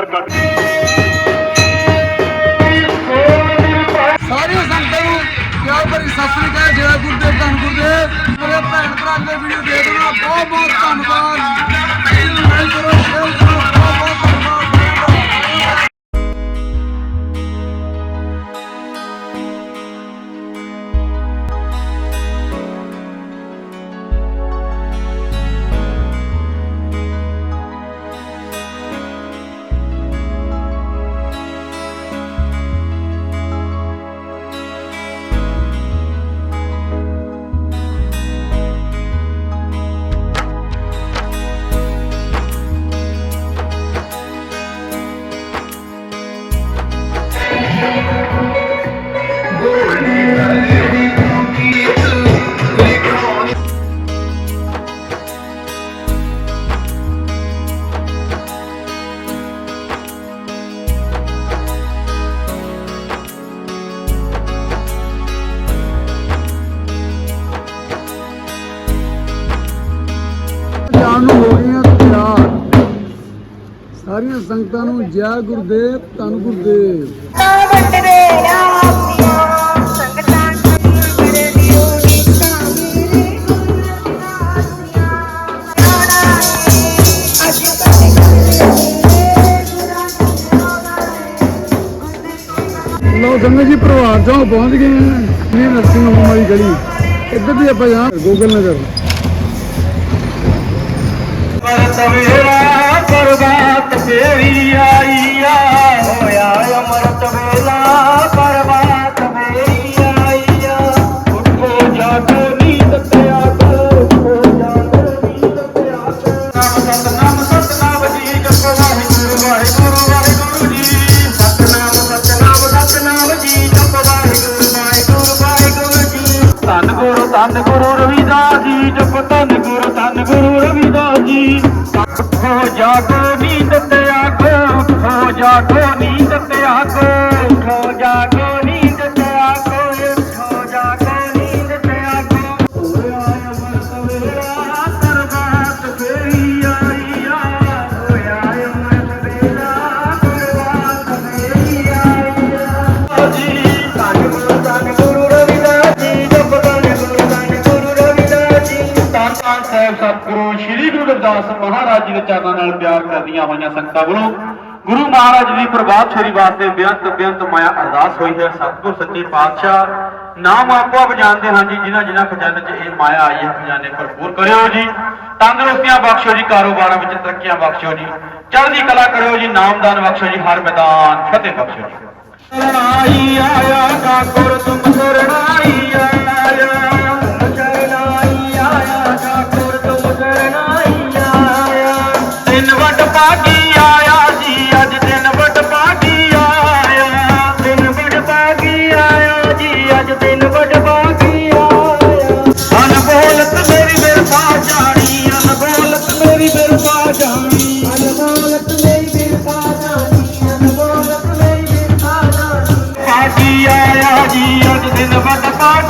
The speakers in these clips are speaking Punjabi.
ਪਿਆਰ ਕਰਦੇ ਸੰਗਤਾਂ ਨੂੰ ਜੈ ਗੁਰਦੇਵ, ਧੰਨ ਗੁਰਦੇਵ। ਵੰਡਦੇ ਲੋ ਸੰਗਤ ਜੀ, ਪਰਿਵਾਰ ਚੌਂਕ ਪਹੁੰਚ ਗਏ ਹਾਂ ਨੀ ਨਰਸਿੰਘ ਹੋਮ ਵਾਲੀ ਗਲੀ। ਇੱਧਰ ਦੀ ਆਪਾਂ ਜਾਂ ਗੂਗਲ ਨਗਰ। ਸਵੇਰਾ ਪਰਬਾਤ ਫੇਰੀ ਆਈ ਉੱਠੋ ਜਾਗੋ ਨੀਂਦ ਤਿਆਗੋ ਉੱਠੋ ਜਾਗੋ ਨੀਂਦ ਤਿਆਗੋ ਹੋਇਆ ਅਮਰਤ ਵੇਲਾ ਪਰਬਾਤ ਫੇਰੀ ਆਈ ਆ ਹੋਇਆ ਅਮਰਤ ਵੇਲਾ ਪਰਬਾਤ ਫੇਰੀ ਆਈ ਆ ਜੀ ਧੰਨ ਗੁਰੂ ਧੰਨ ਗੁਰੂ ਰਵਿਦਾਸ ਜੀ ਜਪ ਧੰਨ ਗੁਰੂ ਧੰਨ ਗੁਰੂ ਰਵਿਦਾਸ ਜੀ। ਧੰਨ ਧੰਨ ਸਾਹਿਬ ਸਤਿਗੁਰੂ ਸ੍ਰੀ ਗੁਰੂ ਰਵਿਦਾਸ ਮਹਾਰਾਜ ਜੀ ਦੇ ਚਰਨਾਂ ਨਾਲ ਪਿਆਰ ਕਰਦੀਆਂ ਹੋਈਆਂ ਸੰਗਤਾਂ ਵੱਲੋਂ ਗੁਰੂ ਮਹਾਰਾਜ ਦੀ ਪ੍ਰਭਾਤ ਵਾਸਤੇ ਬੇਅੰਤ ਬੇਅੰਤ ਮਾਇਆ ਅਰਦਾਸ ਹੋਈ ਹੈ। ਸਤਿਗੁਰ ਸੱਚੇ ਪਾਤਸ਼ਾਹ, ਨਾਮ ਆਪੋ ਆਪ ਜਾਣਦੇ ਹਾਂ ਜੀ, ਜਿਨ੍ਹਾਂ ਜਿਨ੍ਹਾਂ ਖਜ਼ਾਨੇ 'ਚ ਇਹ ਮਾਇਆ ਆਈ ਹੈ ਖਜ਼ਾਨੇ ਭਰਪੂਰ ਕਰਿਓ ਜੀ। ਤੰਦਰੁਸਤੀਆਂ ਬਖਸ਼ੋ ਜੀ, ਕਾਰੋਬਾਰਾਂ ਵਿੱਚ ਤਰੱਕੀਆਂ ਬਖਸ਼ੋ ਜੀ। ਚੜ੍ਹਦੀ ਕਲਾ ਕਰਿਓ ਜੀ, ਨਾਮਦਾਨ ਬਖਸ਼ੋ ਜੀ, ਹਰ ਮੈਦਾਨ ਫਤਿਹ ਬਖਸ਼ੋ ਜੀ। ਸ਼ਰਣਾਈ ਆਇਆ ਕਾਕੁਰ ਤੁਮ ਸ਼ਰਣਾਈ ਆਇਆ ਸ਼ਰਣਾਈ ਆਇਆ ਕਾਕੁਰ ਤੁਮ ਸ਼ਰਣਾਈ ਆਇਆ। ਦਿਨ ਵਟ ਪਾਗੀ ਜੀ ਅੱਜ ਦਿਨ ਵੱਡ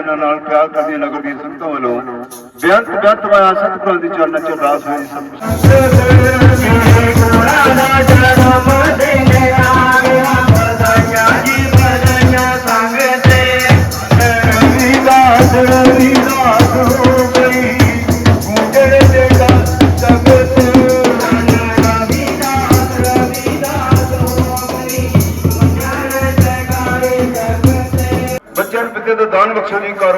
ਚਰਨਾਂ ਨਾਲ ਪਿਆਰ ਕਰਦੀਆਂ ਨਗਰ ਦੀਆਂ ਸੰਗਤਾਂ ਵੱਲੋਂ ਬੇਅੰਤ ਬੇਅੰਤ ਮਾਇਆ ਸਤਿਗੁਰਾਂ ਦੀ ਚਰਨਾਂ 'ਚ ਅਰਦਾਸ ਹੋਈ ਸਤਿਗੁਰੂ।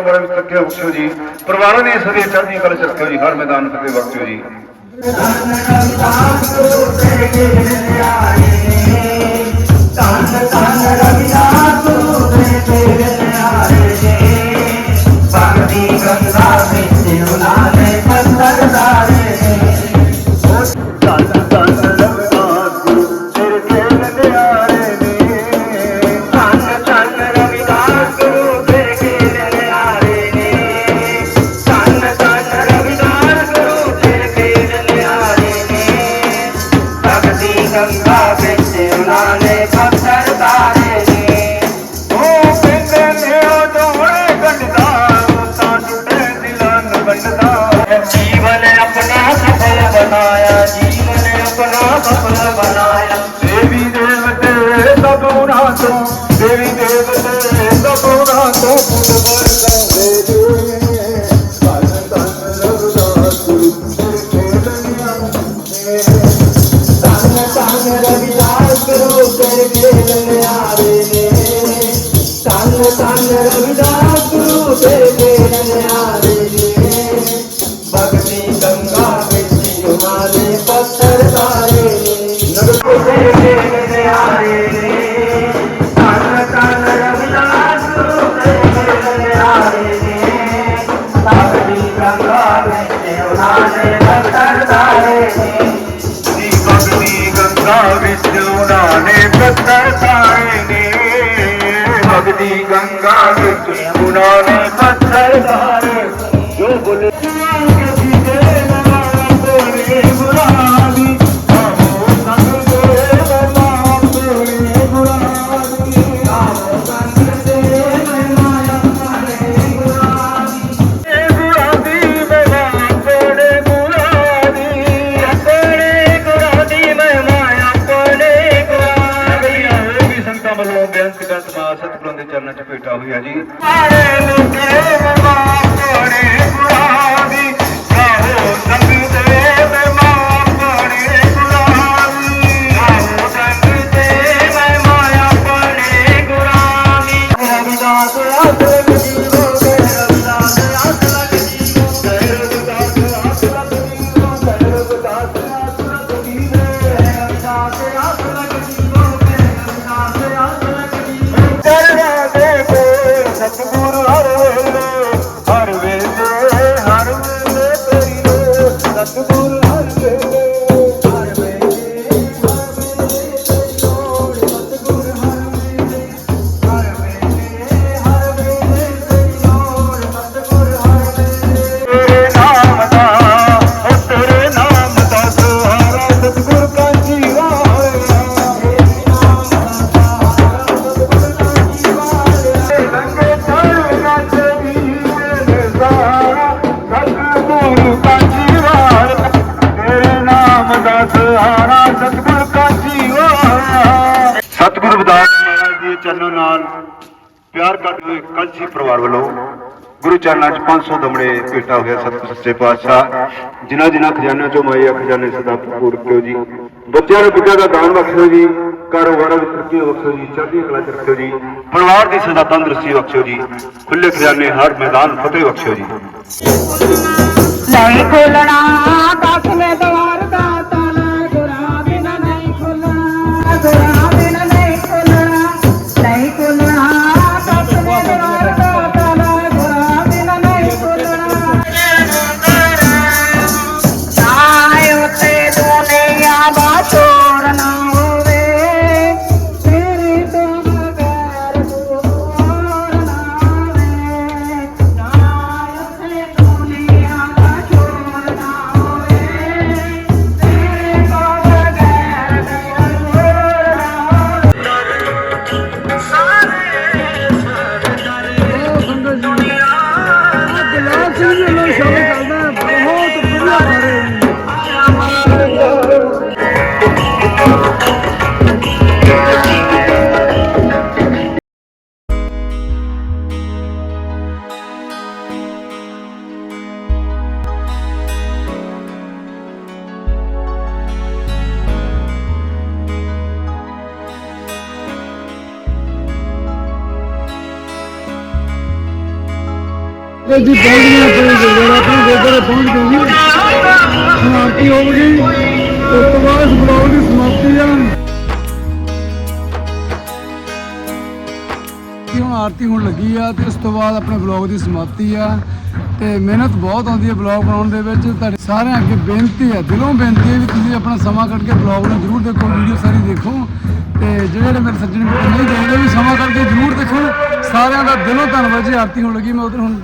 ਉਮਰਾਂ ਵਿੱਚ ਤੱਕੇ ਉੱਠਿਓ ਜੀ। ਪਰਿਵਾਰਾਂ ਦੀ ਸਦੀ ਚੜ੍ਹਦੀ ਕਲ ਚੱਕਿਓ ਜੀ, ਹਰ ਮੈਦਾਨ ਤੇ ਵਰਤਿਓ ਜੀ। ਸੰਤਾਂ ਵੱਲੋਂ ਬੇਅੰਤ ਦਾ ਸਮਾਜ ਸਤਿਗੁਰਾਂ ਦੇ ਚਰਨਾਂ 'ਚ ਭੇਟਾ ਹੋਇਆ ਜੀ। ਸਾਰੇ ਲੋਕੇ ਵੱਲੋਂ ਗੁਰੂ ਚਰਨਾਂ 'ਚ 500 ਦਮੜੇ ਭੇਟਾ ਹੋਇਆ ਸਤਿ ਸੱਚੇ ਪਾਤਸ਼ਾਹ। ਜਿਨ੍ਹਾਂ ਜਿਨ੍ਹਾਂ ਖਜ਼ਾਨਾ 'ਚੋਂ ਮਾਇਆ ਖਜ਼ਾਨੇ ਸਦਾ ਭਰਪੂਰ ਕਿਓ ਜੀ। ਬੱਚਿਆਂ ਨੂੰ ਵਿੱਦਿਆ ਦਾ ਦਾਨ ਬਖਸ਼ੋ ਜੀ, ਕਾਰੋਬਾਰਾਂ ਵਿੱਚ ਤਰੱਕੀ ਬਖਸ਼ੋ ਜੀ ਚੜ੍ਹਦੀ ਕਲਾ 'ਚ ਜੀ, ਪਰਿਵਾਰ ਦੀ ਸਦਾ ਤੰਦਰੁਸਤੀ ਬਖਸ਼ੋ ਜੀ ਖੁੱਲੇ ਖਜ਼ਾਨੇ ਹਰ ਮੈਦਾਨ ਫਤਿਹ ਬਖਸ਼ੋ ਜੀ। ਲੈ ਖੋਲਣਾ, ਦਸ ਮੈਂ ਦਾ ਤੇ ਜੀ ਪਹੁੰਚ ਗਏ ਆਪਣੇ ਆਪਣੇ ਗੁਰਦੁਆਰੇ ਪਹੁੰਚ ਗਏ ਸਮਾਪਤੀ ਹੋ ਗਈ। ਉਸ ਤੋਂ ਬਾਅਦ ਇਸ ਬਲੌਗ ਦੀ ਸਮਾਪਤੀ ਆ ਕਿ ਹੁਣ ਆਰਤੀ ਹੋਣ ਲੱਗੀ ਆ ਤੇ ਇਸ ਤੋਂ ਬਾਅਦ ਆਪਣੇ ਬਲੌਗ ਦੀ ਸਮਾਪਤੀ ਆ। ਤੇ ਮਿਹਨਤ ਬਹੁਤ ਆਉਂਦੀ ਹੈ ਬਲੌਗ ਬਣਾਉਣ ਦੇ ਵਿੱਚ। ਤੁਹਾਡੇ ਸਾਰਿਆਂ ਅੱਗੇ ਬੇਨਤੀ ਹੈ ਦਿਲੋਂ ਬੇਨਤੀ ਹੈ ਵੀ ਤੁਸੀਂ ਆਪਣਾ ਸਮਾਂ ਕੱਢ ਕੇ ਬਲੌਗ ਨੂੰ ਜ਼ਰੂਰ ਦੇਖੋ, ਵੀਡੀਓ ਸਾਰੀ ਦੇਖੋ। ਤੇ ਜਿਹੜੇ ਜਿਹੜੇ ਮੇਰੇ ਸੱਜਣ ਮਿੱਤਰ ਨਹੀਂ ਦੇਖਦੇ ਵੀ ਸਮਾਂ ਕੱਢ ਕੇ ਜ਼ਰੂਰ ਦੇਖੋ। ਸਾਰਿਆਂ ਦਾ ਦਿਲੋਂ ਧੰਨਵਾਦ ਜੀ, ਆਰਤੀ ਹੋਣ ਲੱਗੀ, ਮੈਂ ਉਧਰ ਹੁਣ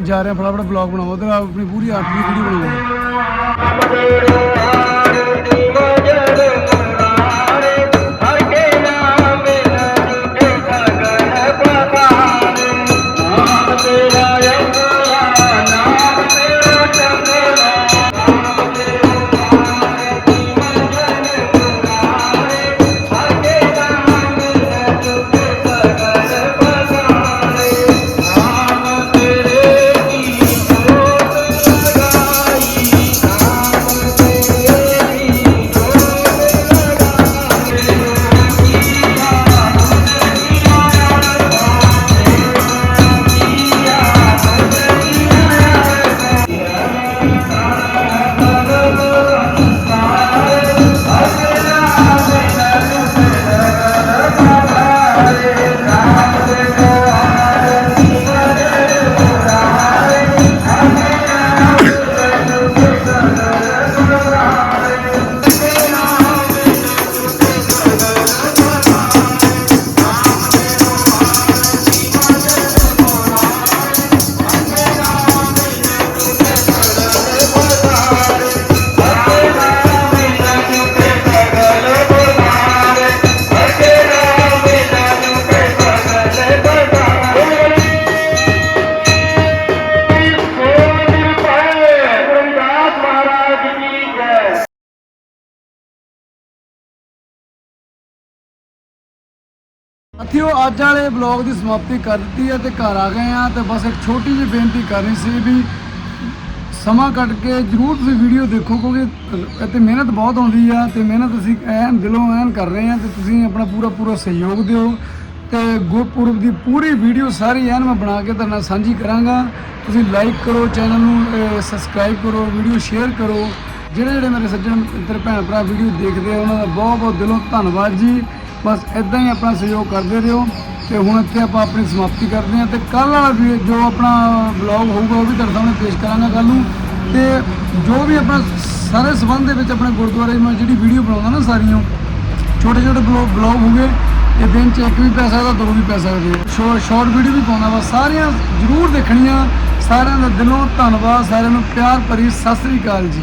ਜਾ ਰਿਹਾ ਫਟਾਫਟ ਬਲੌਗ ਬਣਾਓ ਉਧਰ ਆਪਣੀ ਪੂਰੀ ਆਰਤੀ ਦੀ ਵੀਡੀਓ ਬਣਾਵਾਂ ਸਾਥੀਓ ਅੱਜ ਵਾਲੇ ਬਲੌਗ ਦੀ ਸਮਾਪਤੀ ਕਰ ਦਿੱਤੀ ਹੈ ਤੇ ਘਰ ਆ ਗਏ ਆ ਤੇ ਬਸ ਇੱਕ ਛੋਟੀ ਜਿਹੀ ਬੇਨਤੀ ਕਰਨੀ ਸੀ ਵੀ ਸਮਾਂ ਕੱਢ ਕੇ ਜਰੂਰ ਤੁਸੀਂ ਵੀਡੀਓ ਦੇਖੋ ਕਿਉਂਕਿ ਇੱਥੇ ਮਿਹਨਤ ਬਹੁਤ ਆਉਂਦੀ ਆ ਤੇ ਮਿਹਨਤ ਅਸੀਂ ਐਨ ਦਿਲੋਂ ਐਨ ਕਰ ਰਹੇ ਆ ਤੇ ਤੁਸੀਂ ਆਪਣਾ ਪੂਰਾ ਪੂਰਾ ਸਹਿਯੋਗ ਦਿਓ ਤੇ ਗੁਰਪੁਰਬ ਦੀ ਪੂਰੀ ਵੀਡੀਓ ਸਾਰੀ ਐਨ ਮੈਂ ਬਣਾ ਕੇ ਤੁਹਾਡੇ ਨਾਲ ਸਾਂਝੀ ਕਰਾਂਗਾ। ਤੁਸੀਂ ਲਾਈਕ ਕਰੋ ਚੈਨਲ ਨੂੰ ਸਬਸਕ੍ਰਾਈਬ ਕਰੋ ਵੀਡੀਓ ਸ਼ੇਅਰ ਕਰੋ। ਜਿਹੜੇ ਜਿਹੜੇ ਮੇਰੇ ਸੱਜਣ ਮਿੱਤਰ, ਭੈਣ ਭਰਾ ਵੀਡੀਓ ਦੇਖਦੇ ਆ, ਉਹਨਾਂ ਦਾ ਬਹੁਤ ਬਹੁਤ ਦਿਲੋਂ ਧੰਨਵਾਦ ਜੀ। ਬਸ ਇਦਾਂ ਹੀ ਆਪਣਾ ਸਹਿਯੋਗ ਕਰਦੇ ਰਹੋ ਤੇ ਹੁਣ ਇੱਥੇ ਆਪਾਂ ਆਪਣੀ ਸਮਾਪਤੀ ਕਰਦੇ ਹਾਂ ਤੇ ਕੱਲ ਵਾਲਾ ਵੀ ਜੋ ਆਪਣਾ ਵਲੌਗ ਹੋਊਗਾ ਉਹ ਵੀ ਤੁਹਾਡੇ ਸਾਹਮਣੇ ਪੇਸ਼ ਕਰਾਂਗਾ ਕੱਲ ਨੂੰ। ਤੇ ਜੋ ਵੀ ਆਪਣਾ ਸਾਰੇ ਸਬੰਧ ਦੇ ਵਿੱਚ ਆਪਣੇ ਗੁਰਦੁਆਰੇ ਮੈਂ ਜਿਹੜੀ ਵੀਡੀਓ ਬਣਾਉਂਦਾ ਨਾ ਸਾਰੀਆਂ, ਛੋਟੇ ਛੋਟੇ ਬਲੌਗ ਬਲੌਗ ਹੋਗੇ ਇਹ ਦਿਨ ਚ ਇੱਕ ਵੀ ਪੈ ਸਕਦਾ, ਦੋ ਵੀ ਪੈ ਸਕਦੇ ਸ਼ੋਰਟ ਸ਼ਾਰਟ ਵੀਡੀਓ ਵੀ ਪਾਉਂਦਾ ਵਾ, ਸਾਰੀਆਂ ਜ਼ਰੂਰ ਦੇਖਣੀਆਂ। ਸਾਰਿਆਂ ਦਾ ਦਿਲੋਂ ਧੰਨਵਾਦ, ਸਾਰਿਆਂ ਨੂੰ ਪਿਆਰ ਭਰੀ ਸਤਿ ਸ੍ਰੀ ਅਕਾਲ ਜੀ।